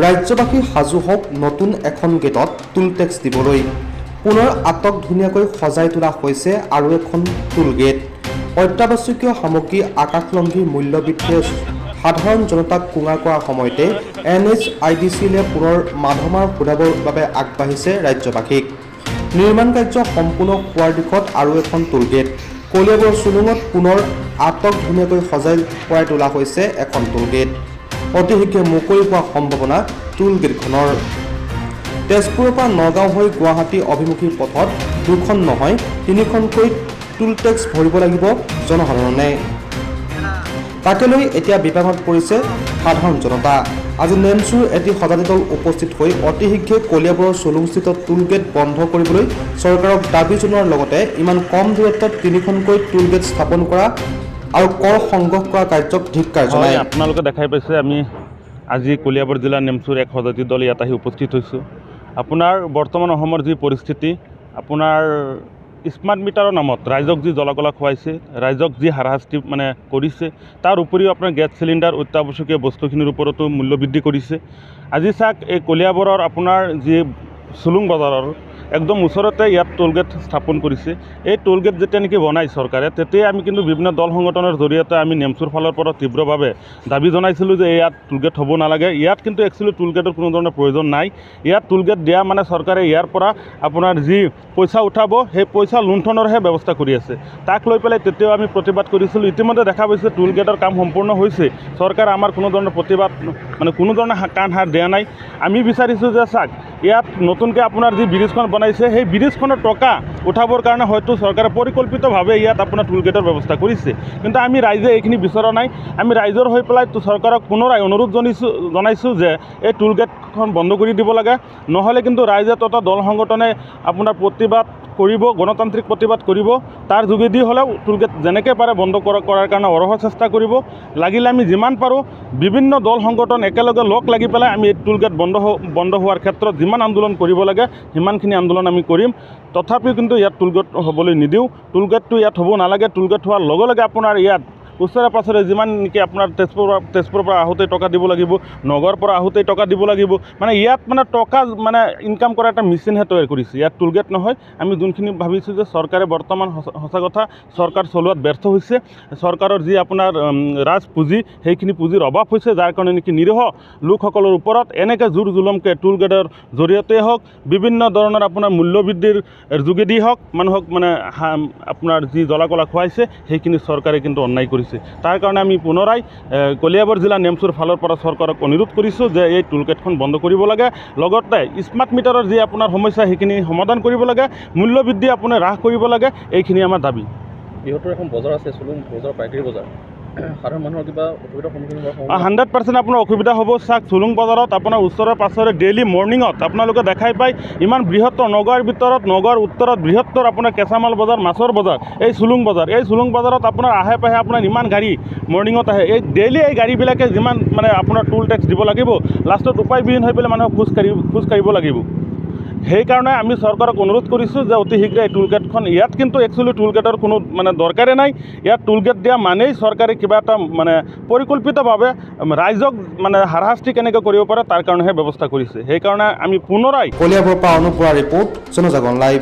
ৰাজ্যবাসী সাজু হওক নতুন এখন গেটত টুল টেক্স দিবলৈ। পুনৰ আটক ধুনীয়াকৈ সজাই তোলা হৈছে আৰু এখন টুল গেট অত্যাৱশ্যকীয় সামগ্ৰী আকাশলংঘী মূল্য বৃদ্ধিয়ে সাধাৰণ জনতাক কোঙা কৰা সময়তে এন এইচ আই ডি চিলে পুনৰ মাধমাৰ সোধাবৰ বাবে আগবাঢ়িছে ৰাজ্যবাসীক। নিৰ্মাণ কাৰ্য সম্পূৰ্ণ হোৱাৰ দিশত আৰু এখন টুল গেট কলিয়াবৰ চুলুঙত পুনৰ আটক ধুনীয়াকৈ সজাই পৰাই তোলা হৈছে এখন টুল গেট অতি শীঘ্ৰে মুকলি হোৱাৰ সম্ভাৱনা টুল গেটখনৰ তেজপুৰৰ পৰা নগাঁও হৈ গুৱাহাটী অভিমুখী পথত দুখন নহয় তিনিখনকৈ টুল টেক্স ভৰিব লাগিব জনসাধাৰণে। তাকে লৈ এতিয়া বিপাঙত পৰিছে সাধাৰণ জনতা। আজি নেমচুৰ এটি সজাতি দল উপস্থিত হৈ অতি শীঘ্ৰে কলিয়াবৰৰ চলুংস্থিত টুল গেট বন্ধ কৰিবলৈ চৰকাৰক দাবী জনোৱাৰ লগতে ইমান কম দূৰত্বত তিনিখনকৈ টুল গেট স্থাপন কৰা আৰু কৰ সংগ্ৰহ কৰা কাৰ্যক ধিক্কাৰ জনায় আপোনালোকে দেখাই পাইছে, আমি আজি কলিয়াবৰ জিলাৰ নেমচুৰ এক সজাতি দল ইয়াত আহি উপস্থিত হৈছোঁ। আপোনাৰ বৰ্তমান অসমৰ যি পৰিস্থিতি, আপোনাৰ স্মাৰ্ট মিটাৰৰ নামত ৰাইজক যি জলাকলা খুৱাইছে, ৰাইজক যি হাৰাশাস্তি মানে কৰিছে, তাৰ উপৰিও আপোনাৰ গেছ চিলিণ্ডাৰ, অত্যাৱশ্যকীয় বস্তুখিনিৰ ওপৰতো মূল্য বৃদ্ধি কৰিছে। আজি চাওক, এই কলিয়াবৰৰ আপোনাৰ যি চুলুং বজাৰৰ একদম ওচৰতে ইয়াত টোলগেট স্থাপন কৰিছে। এই টোলগেট যেতিয়া নেকি বনাই চৰকাৰে, তেতিয়াই আমি কিন্তু বিভিন্ন দল সংগঠনৰ জৰিয়তে আমি নেমচুৰ ফালৰ পৰা তীব্ৰভাৱে দাবি জনাইছিলোঁ যে ইয়াত টোলগেট হ'ব নালাগে। ইয়াত কিন্তু একচুৱেলি টোলগেটৰ কোনো ধৰণৰ প্ৰয়োজন নাই। ইয়াত টোলগেট দিয়া মানে চৰকাৰে ইয়াৰ পৰা আপোনাৰ যি পইচা উঠাব, সেই পইচা লুণ্ঠনৰহে ব্যৱস্থা কৰি আছে। তাক লৈ পেলাই তেতিয়াও আমি প্ৰতিবাদ কৰিছিলোঁ। ইতিমধ্যে দেখা পাইছে টোলগেটৰ কাম সম্পূৰ্ণ হৈছে। চৰকাৰে আমাৰ কোনো ধৰণৰ প্ৰতিবাদ মানে কোনো ধৰণৰ কাণ সাৰ দিয়া নাই। আমি বিচাৰিছোঁ যে চাওক ইয়াত নতুনকৈ আপোনাৰ যি ব্ৰিজখন বনাইছে, সেই ব্ৰিজখনৰ টকা উঠাবৰ কাৰণে হয়তো চৰকাৰে পৰিকল্পিতভাৱে ইয়াত আপোনাৰ টোল গেটৰ ব্যৱস্থা কৰিছে। কিন্তু আমি ৰাইজে এইখিনি বিচৰা নাই। আমি ৰাইজৰ হৈ পেলাই চৰকাৰক পুনৰাই অনুৰোধ জনাইছোঁ জনাইছোঁ যে এই টোল গেটখন বন্ধ কৰি দিব লাগে। নহ'লে কিন্তু ৰাইজে তথা দল সংগঠনে আপোনাৰ প্ৰতিবাদ কৰিব, গণতান্ত্ৰিক প্ৰতিবাদ কৰিব। তাৰ যোগেদি হ'লেও গেট যেনেকৈ পাৰে বন্ধ কৰা কৰাৰ কাৰণে অৰহ চেষ্টা কৰিব। লাগিলে আমি যিমান পাৰোঁ বিভিন্ন দল, সংগঠন একেলগে লগ লাগি পেলাই আমি এই টোল গেট বন্ধ বন্ধ হোৱাৰ ক্ষেত্ৰত যিমান আন্দোলন কৰিব লাগে, সিমানখিনি আন্দোলন আমি কৰিম। তথাপিও কিন্তু ইয়াত টোল গেট হ'বলৈ নিদিওঁ। টোল গেটটো ইয়াত হ'ব নালাগে। টোল গেট হোৱাৰ লগে লগে আপোনাৰ ইয়াত ওচৰে পাছৰে নেকি আপোনাৰ তেজপুৰৰ পৰা তেজপুৰৰ পৰা আহোঁতে টকা দিব লাগিব নগৰৰ পৰা আহোঁতে টকা দিব লাগিব মানে ইয়াত মানে টকা মানে ইনকাম কৰা এটা মেচিনহে তৈয়াৰ কৰিছে। ইয়াত টোল গেট নহয়, আমি যোনখিনি ভাবিছোঁ যে চৰকাৰে বৰ্তমান সঁচা কথা চৰকাৰ চলোৱাত ব্যৰ্থ হৈছে, চৰকাৰৰ যি আপোনাৰ ৰাজ পুঁজি সেইখিনি পুঁজিৰ অভাৱ হৈছে, যাৰ কাৰণে নেকি নিৰীহ লোকসকলৰ ওপৰত এনেকৈ জোৰ জুলমকৈ টোল গেটৰ জৰিয়তে হওক, বিভিন্ন ধৰণৰ আপোনাৰ মূল্য বৃদ্ধিৰ যোগেদি হওক, মানুহক মানে আপোনাৰ যি জলাকলা খুৱাইছে, সেইখিনি চৰকাৰে কিন্তু অন্যায় কৰিছে। তাৰ কাৰণে আমি পুনৰাই কলিয়াবৰ জিলা নেমচুৰ ফালৰ পৰা চৰকাৰক অনুৰোধ কৰিছোঁ যে এই টোলগেটখন বন্ধ কৰিব লাগে। লগতে স্মাৰ্ট মিটাৰৰ যি আপোনাৰ সমস্যা, সেইখিনি সমাধান কৰিব লাগে। মূল্য বৃদ্ধি আপুনি হ্ৰাস কৰিব লাগে। এইখিনি আমাৰ দাবি। ইহঁতৰ এখন বজাৰ আছে, চলুন বজাৰ, পাইকাৰী বজাৰ। হাণ্ড্ৰেড পাৰ্চেণ্ট আপোনাৰ অসুবিধা হ'ব চাওক। চুলুং বজাৰত আপোনাৰ ওচৰে পাছৰে ডেইলি মৰ্ণিঙত আপোনালোকে দেখাই পায়, ইমান বৃহত্তৰ নগাঁৱৰ ভিতৰত, নগাঁৱৰ উত্তৰত বৃহত্তৰ আপোনাৰ কেঁচামাল বজাৰ, মাছৰ বজাৰ, এই চুলুং বজাৰ। এই চুলুং বজাৰত আপোনাৰ আহে পাহে আপোনাৰ ইমান গাড়ী মৰ্ণিঙত আহে। এই ডেইলি এই গাড়ীবিলাকে যিমান মানে আপোনাৰ টোল টেক্স দিব লাগিব লাষ্টত উপায়বিহীন হৈ পেলাই মানুহক খোজকাঢ়ি খোজকাঢ়িব লাগিব। সেইকাৰণে আমি চৰকাৰক অনুৰোধ কৰিছোঁ যে অতি শীঘ্ৰে এই টোল গেটখন ইয়াত কিন্তু একচুৱেলি টোলগেটৰ কোনো মানে দৰকাৰে নাই। ইয়াত টোলগেট দিয়া মানেই চৰকাৰে কিবা এটা মানে পৰিকল্পিতভাৱে ৰাইজক মানে হাৰাশাস্তি কেনেকৈ কৰিব পাৰে, তাৰ কাৰণেহে ব্যৱস্থা কৰিছে। সেইকাৰণে আমি পুনৰাই কলিয়াবৰৰ পৰা অনুপুৰা ৰিপৰ্ট, জনজাগৰণ লাইভ